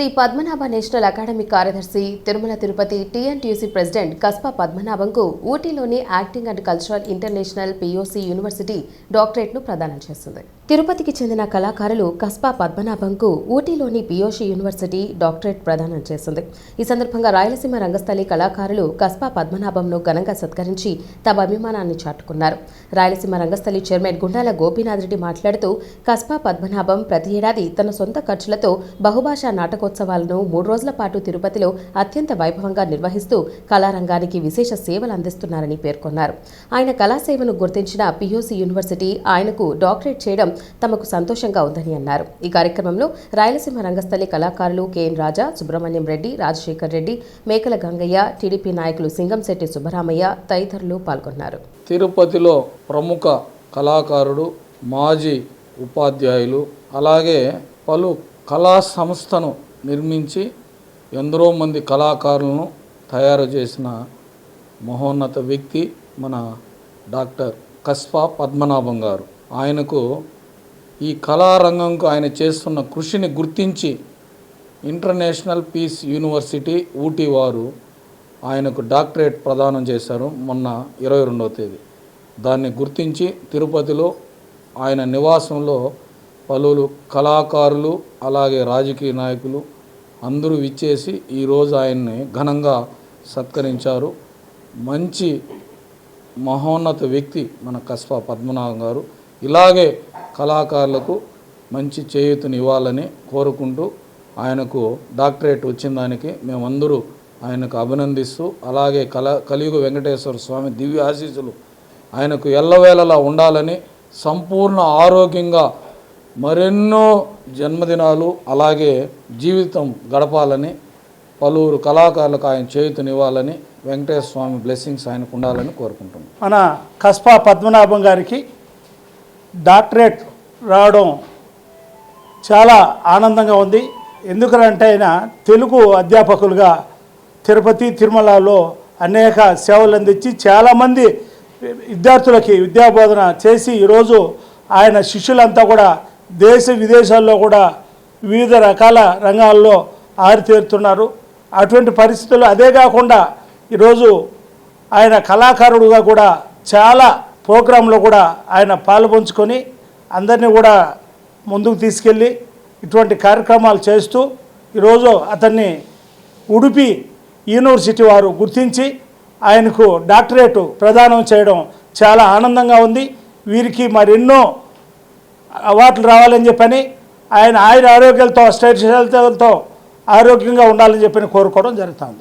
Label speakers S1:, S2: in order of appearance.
S1: Shri Padmanabha national academy కార్యదర్శి Tirumala Tirupati TNTUC president Kaspa పద్మనాభంకు ఊటీలోని acting and cultural international POC university డాక్టరేట్ను ప్రదానం చేస్తుంది. తిరుపతికి చెందిన కళాకారులు కస్పా పద్మనాభంకు ఊటీలోని పియోషి యూనివర్సిటీ డాక్టరేట్ ప్రదానం చేసింది. ఈ సందర్భంగా రాయలసీమ రంగస్థలి కళాకారులు కస్పా పద్మనాభంను ఘనంగా సత్కరించి తమ అభిమానాన్ని చాటుకున్నారు. రాయలసీమ రంగస్థలి చైర్మన్ గుండాల గోపీనాథ్ రెడ్డి మాట్లాడుతూ కస్పా పద్మనాభం ప్రతి ఏడాది తన సొంత ఖర్చులతో బహుభాషా నాటకోత్సవాలను మూడు రోజుల పాటు తిరుపతిలో అత్యంత వైభవంగా నిర్వహిస్తూ కళారంగానికి విశేష సేవలు అందిస్తున్నారని పేర్కొన్నారు. ఆయన కళాసేవను గుర్తించిన పియూసీ యూనివర్సిటీ ఆయనకు డాక్టరేట్ చేయడం తమకు సంతోషంగా ఉందని అన్నారు. ఈ కార్యక్రమంలో రాయలసీమ రంగస్థలి కళాకారులు K N Raja Subrahmanyam Reddy Rajasekhar Reddy Mekala Gangaiah TDP నాయకులు సింగంశెట్టి సుబ్బరామయ్య తదితరులు పాల్గొన్నారు.
S2: తిరుపతిలో ప్రముఖ కళాకారుడు మాజీ ఉపాధ్యాయులు అలాగే పలు కళా సంస్థను నిర్మించి ఎందరో మంది కళాకారులను తయారు చేసిన మహోన్నత వ్యక్తి మన డాక్టర్ కస్పా పద్మనాభం గారు. ఆయనకు ఈ కళారంగంకు ఆయన చేస్తున్న కృషిని గుర్తించి ఇంటర్నేషనల్ పీస్ యూనివర్సిటీ ఊటీ వారు ఆయనకు డాక్టరేట్ ప్రదానం చేశారు మొన్న ఇరవై రెండవ తేదీ. దాన్ని గుర్తించి తిరుపతిలో ఆయన నివాసంలో పలువురు కళాకారులు అలాగే రాజకీయ నాయకులు అందరూ విచ్చేసి ఈరోజు ఆయన్ని ఘనంగా సత్కరించారు. మంచి మహోన్నత వ్యక్తి మన కస్పా పద్మనాభం గారు. ఇలాగే కళాకారులకు మంచి చేయూతని ఇవ్వాలని కోరుకుంటూ ఆయనకు డాక్టరేట్ వచ్చిన దానికి మేమందరూ ఆయనకు అభినందిస్తూ అలాగే కల కలియుగ వెంకటేశ్వర స్వామి దివ్య ఆశీస్సులు ఆయనకు ఎల్లవేళలా ఉండాలని సంపూర్ణ ఆరోగ్యంగా మరెన్నో జన్మదినాలు అలాగే జీవితం గడపాలని పలువురు కళాకారులకు ఆయన చేయుతనివ్వాలని వెంకటేశ్వర స్వామి బ్లెస్సింగ్స్ ఆయనకు ఉండాలని కోరుకుంటున్నాం.
S3: మన కస్పా పద్మనాభం గారికి డాక్టరేట్ రావడం చాలా ఆనందంగా ఉంది. ఎందుకంటే ఆయన తెలుగు అధ్యాపకులుగా తిరుపతి తిరుమలలో అనేక సేవలు అందించి చాలామంది విద్యార్థులకి విద్యాబోధన చేసి ఈరోజు ఆయన శిష్యులంతా కూడా దేశ విదేశాల్లో కూడా వివిధ రకాల రంగాల్లో ఆరితేరుతున్నారు. అటువంటి పరిస్థితులు అదే కాకుండా ఈరోజు ఆయన కళాకారుడుగా కూడా చాలా ప్రోగ్రాంలో కూడా ఆయన పాల్పంచుకొని అందరినీ కూడా ముందుకు తీసుకెళ్ళి ఇటువంటి కార్యక్రమాలు చేస్తూ ఈరోజు అతన్ని ఉడిపి యూనివర్సిటీ వారు గుర్తించి ఆయనకు డాక్టరేటు ప్రదానం చేయడం చాలా ఆనందంగా ఉంది. వీరికి మరెన్నో అవార్డులు రావాలని చెప్పని ఆయన ఆయుర ఆరోగ్యాలతో స్టైల్ ఆరోగ్యంగా ఉండాలని చెప్పని కోరుకోవడం జరుగుతుంది